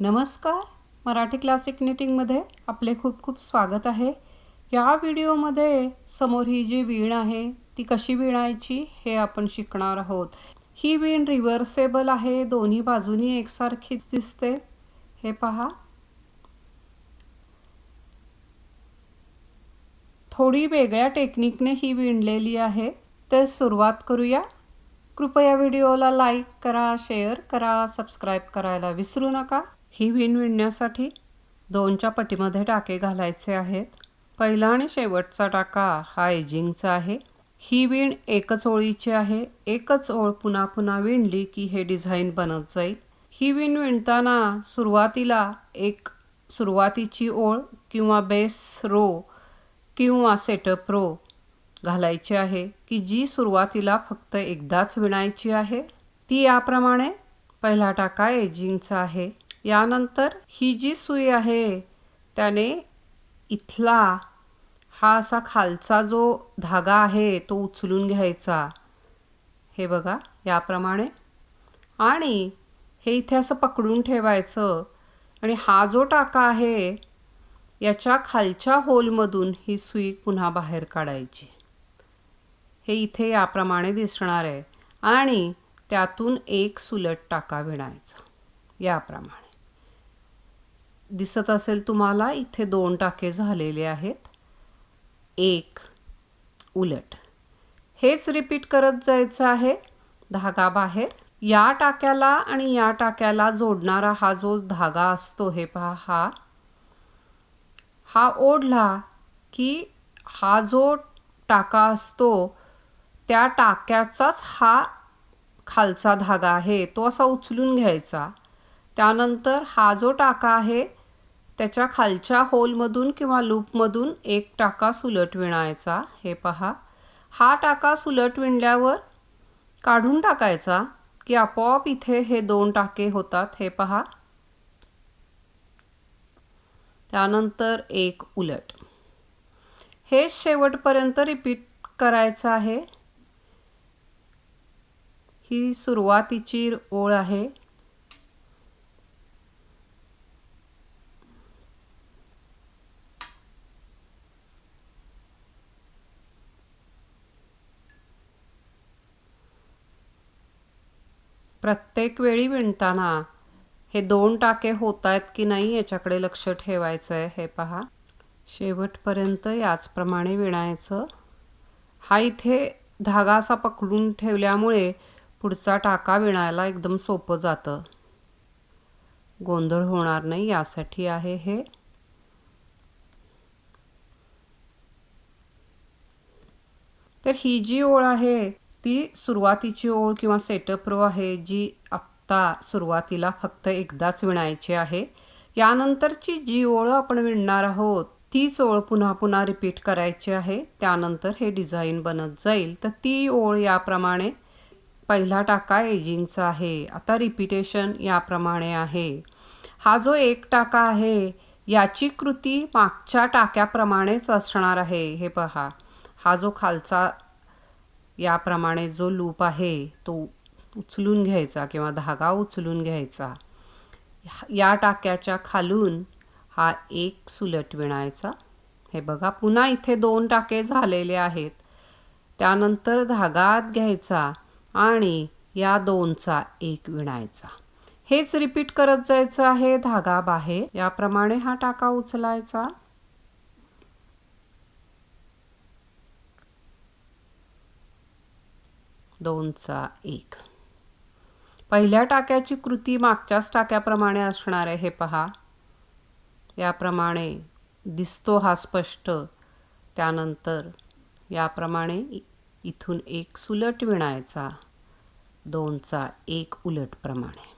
नमस्कार. मराठी क्लासिक निटिंगमध्ये आपले खूप खूप स्वागत आहे. या व्हिडिओमध्ये समोर ही जी वीण आहे ती कशी विणायची हे आपण शिकणार आहोत. ही वीण रिव्हर्सेबल आहे दोन्ही बाजूनी एकसारखीच दिसते. हे पहा. थोडी वेगळ्या टेक्निकने ही विणलेली आहे. तर सुरुवात करूया. कृपया व्हिडिओला लाईक करा शेअर करा सबस्क्राईब करायला विसरू नका. ही विण विणण्यासाठी दोनच्या पटीमध्ये टाके घालायचे आहेत. पहिला आणि शेवटचा टाका हा एजिंगचा आहे. ही विण एकच ओळीची आहे. एकच ओळ पुन्हा पुन्हा विणली की हे डिझाईन बनत जाईल. ही विण विणताना सुरुवातीला एक सुरुवातीची ओळ किंवा बेस रो किंवा सेटअप रो घालायची आहे की जी सुरुवातीला फक्त एकदाच विणायची आहे. ती याप्रमाणे पहिला टाका एजिंगचा आहे. यानंतर ही जी सुई आहे त्याने इथला हा असा खालचा जो धागा आहे तो उचलून घ्यायचा. हे बघा याप्रमाणे. आणि हे इथे असं पकडून ठेवायचं. आणि हा जो टाका आहे याच्या खालच्या होलमधून ही सुई पुन्हा बाहेर काढायची. हे इथे याप्रमाणे दिसणार आहे. आणि त्यातून एक सुलट टाका विणायचा. याप्रमाणे. दिसत असेल तुम्हाला इथे दोन टाके झालेले आहेत. एक उलट. हेच रिपीट करत जायचं आहे. धागा बाहेर. या टाक्याला आणि या टाक्याला जोडणारा हा जो धागा असतो हे पहा हा. हा ओढला की हा जो टाका असतो त्या टाक्याचाच हा खालचा धागा आहे तो असा उचलून घ्यायचा. त्यानंतर हा जो टाका आहे त्याच्या खालच्या होलमधून किंवा लूपमधून एक टाका सुलट विणायचा. हे पहा. हा टाका सुलट विणल्यावर काढून टाकायचा की आपोआप इथे हे दोन टाके होतात. हे पहा. त्यानंतर एक उलट. हे शेवटपर्यंत रिपीट करायचं आहे. ही सुरुवातीची ओळ आहे. प्रत्येक वेळी विणताना हे दोन टाके होत आहेत की नाही याच्याकडे लक्ष ठेवायचं आहे हे पहा. शेवटपर्यंत याचप्रमाणे विणायचं. हा इथे धागा असा पकडून ठेवल्यामुळे पुढचा टाका विणायला एकदम सोपं जातं. गोंधळ होणार नाही यासाठी आहे हे. तर ही जी ओळ आहे ती सुरुवातीची ओळ किंवा सेटअप रो आहे जी आत्ता सुरुवातीला फक्त एकदाच विणायची आहे. यानंतरची जी ओळ आपण विणणार आहोत तीच ओळ पुन्हा पुन्हा रिपीट करायची आहे. त्यानंतर हे डिझाईन बनत जाईल. तर ती ओळ याप्रमाणे पहिला टाका एजिंगचा आहे. आता रिपिटेशन याप्रमाणे आहे. हा जो एक टाका आहे याची कृती मागच्या टाक्याप्रमाणेच असणार आहे. हे पहा. हा जो खालचा याप्रमाणे जो लूप आहे तो उचलून घ्यायचा किंवा धागा उचलून घ्यायचा. या टाक्याच्या खालून हा एक सुलट विणायचा. हे बघा पुन्हा इथे दोन टाके झालेले आहेत. त्यानंतर धागा आत घ्यायचा आणि या दोनचा एक विणायचा. हेच रिपीट करत जायचं आहे धागा बाहेर. याप्रमाणे हा टाका उचलायचा. दोनचा एक. पहिल्या टाक्याची कृती मागच्याच टाक्याप्रमाणे असणार आहे हे पहा. याप्रमाणे दिसतो हा स्पष्ट. त्यानंतर याप्रमाणे इथून एक सुलट विणायचा. दोनचा एक उलट प्रमाणे.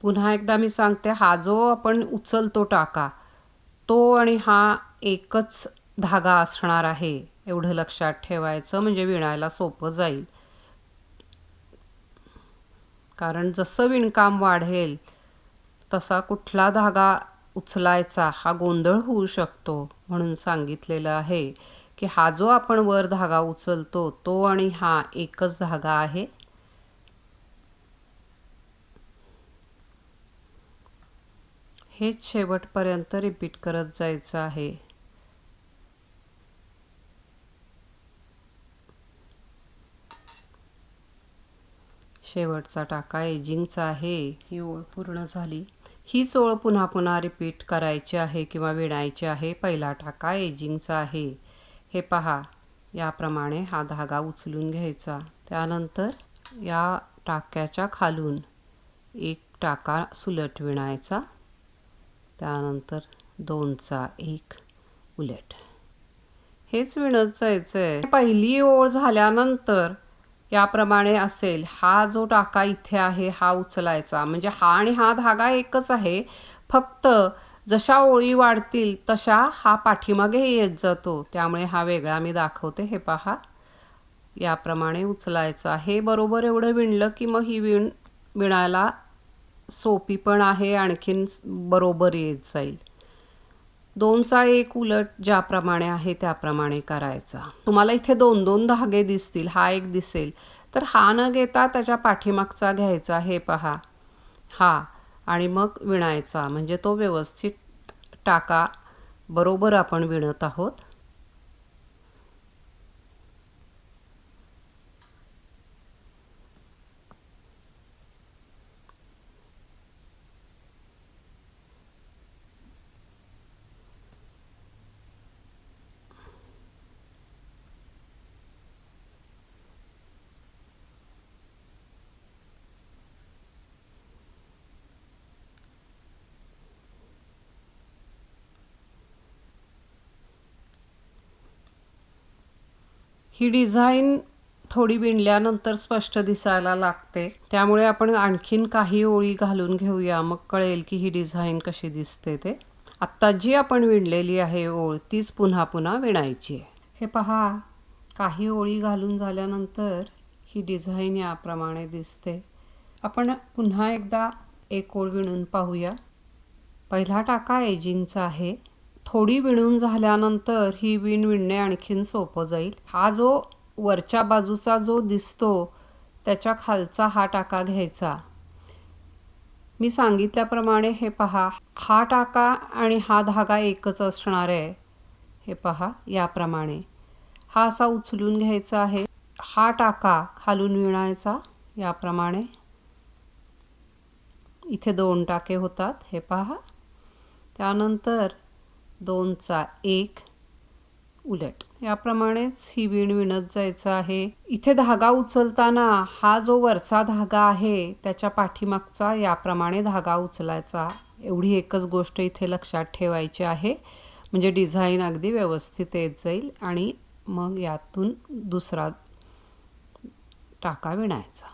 पुन्हा एकदा मी सांगते हा जो आपण उचलतो टाका तो आणि हा एकच धागा असणार आहे एवढं लक्षात ठेवायचं म्हणजे विणायला सोपं जाईल. कारण जसं विणकाम वाढेल तसा कुठला धागा उचलायचा हा गोंधळ होऊ शकतो. म्हणून सांगितलेलं आहे की हा जो आपण वर धागा उचलतो तो आणि हा एकच धागा आहे हेच शेवटपर्यंत रिपीट करत जायचं आहे. शेवटचा टाका एजिंगचा आहे ही ओळ पूर्ण झाली. हीच ओळ पुन्हा पुन्हा रिपीट करायची आहे किंवा विणायची आहे. पहिला टाका एजिंगचा आहे. हे पहा याप्रमाणे हा धागा उचलून घ्यायचा. त्यानंतर या टाक्याच्या खालून एक टाका सुलट विणायचा. त्यानंतर दोनचा एक उलट. हेच विणत जायचं आहे पहिली ओळ झाल्यानंतर याप्रमाणे असेल हा जो टाका इथे आहे हा उचलायचा. म्हणजे हा आणि हा धागा एकच आहे. फक्त जशा ओळी वाढतील तशा हा पाठीमागे येत जातो. त्यामुळे हा वेगळा मी दाखवते. हे पहा. याप्रमाणे उचलायचा. हे बरोबर एवढं विणलं की मग ही विण विणायला सोपी पण आहे आणखीन बरोबर येत जाईल. दोनचा एक उलट ज्याप्रमाणे आहे त्याप्रमाणे करायचा. तुम्हाला इथे दोन दोन धागे दिसतील हा एक दिसेल. तर हा न घेता त्याच्या पाठीमागचा घ्यायचा हे पहा. हा आणि मग विणायचा. म्हणजे तो व्यवस्थित टाका. बरोबर आपण विणत आहोत. ही डिझाईन थोडी विणल्यानंतर स्पष्ट दिसायला लागते. त्यामुळे आपण आणखीन काही ओळी घालून घेऊया. मग कळेल की ही डिझाईन कशी दिसते ते. आत्ता जी आपण विणलेली आहे ओळ तीच पुन्हा पुन्हा विणायची आहे. हे पहा काही ओळी घालून झाल्यानंतर ही डिझाईन याप्रमाणे दिसते. आपण पुन्हा एकदा एक ओळ विणून पाहूया. पहिला टाका एजिंगचा आहे. थोडी विणून झाल्यानंतर ही विण विणणे आणखीन सोपं जाईल. हा जो वरच्या बाजूचा जो दिसतो त्याच्या खालचा हा टाका घ्यायचा. मी सांगितल्याप्रमाणे हे पहा हा टाका आणि हा धागा एकच असणार आहे. हे पहा याप्रमाणे. हा असा उचलून घ्यायचा आहे. हा टाका खालून विणायचा याप्रमाणे. इथे दोन टाके होतात हे पहा. त्यानंतर दोनचा एक उलट. याप्रमाणेच ही विण विणत जायचं आहे. इथे धागा उचलताना हा जो वरचा धागा आहे त्याच्या पाठीमागचा याप्रमाणे धागा उचलायचा. एवढी एकच गोष्ट इथे लक्षात ठेवायची आहे. म्हणजे डिझाईन अगदी व्यवस्थित येत जाईल आणि मग यातून दुसरा टाका विणायचा.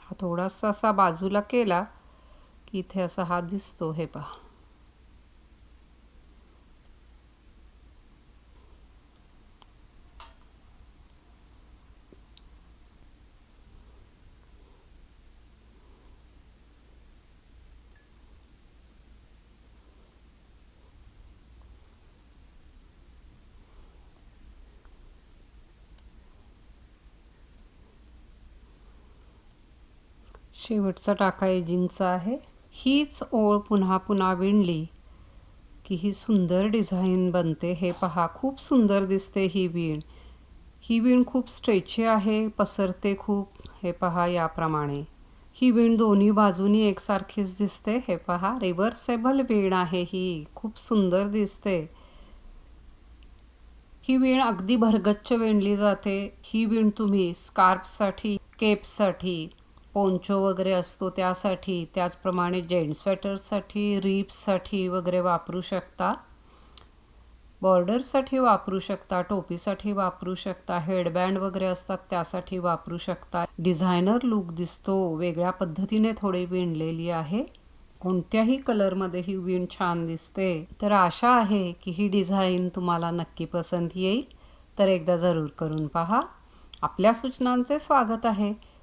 हा थोडासा असा बाजूला केला. की इथे असा हा दिसतो हे पहा. शेवटचा टाका एजिंगचा आहे. हीच ओळ पुन्हा पुन्हा विणली. की ही सुंदर डिझाईन बनते हे पहा खूप सुंदर दिसते ही वीण. ही वीण खूप स्ट्रेची आहे पसरते खूप हे पहा याप्रमाणे. ही वीण दोन्ही बाजूनी एकसारखीच दिसते हे पहा रिव्हर्सेबल वीण आहे ही खूप सुंदर दिसते. ही वीण अगदी भरगच्च विणली जाते. ही वीण तुम्ही स्कार्फसाठी केपसाठी पोंचो वगैरे असतो त्यासाठी त्याचप्रमाणे जेंट्स स्वेटर्ससाठी रिप्ससाठी वगैरे वापरू शकता. बॉर्डरसाठी वापरू शकता टोपीसाठी वापरू शकता हेडबँड वगैरे असतात त्यासाठी वापरू शकता. डिझायनर लुक दिसतो वेगळ्या पद्धतीने थोडी विणलेली आहे. कोणत्याही कलरमध्ये ही विण छान दिसते. तर आशा आहे की ही डिझाईन तुम्हाला नक्की पसंत येईल. तर एकदा जरूर करून पहा. आपल्या सूचनांचे स्वागत आहे.